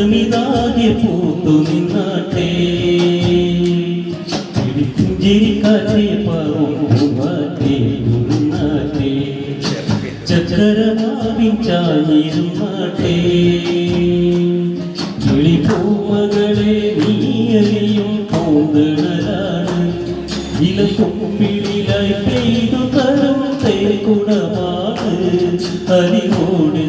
മുറ്റമിതാകെ പൂത്തു നിന്നാട്ടെ. പുഞ്ചിരിക്കാറ്റെ പാവം പൂവാറ്റെ ഉരുന്നാട്ടെ ചക്കരമാവിൻ ചാഞ്ഞിരുന്നാട്ടെ കിളിപ്പൂമകളെ നീയറിയും പൂന്തണലാണ്. പെയ്തു തരും തേക്കുടമാണ് ഹരിമോട്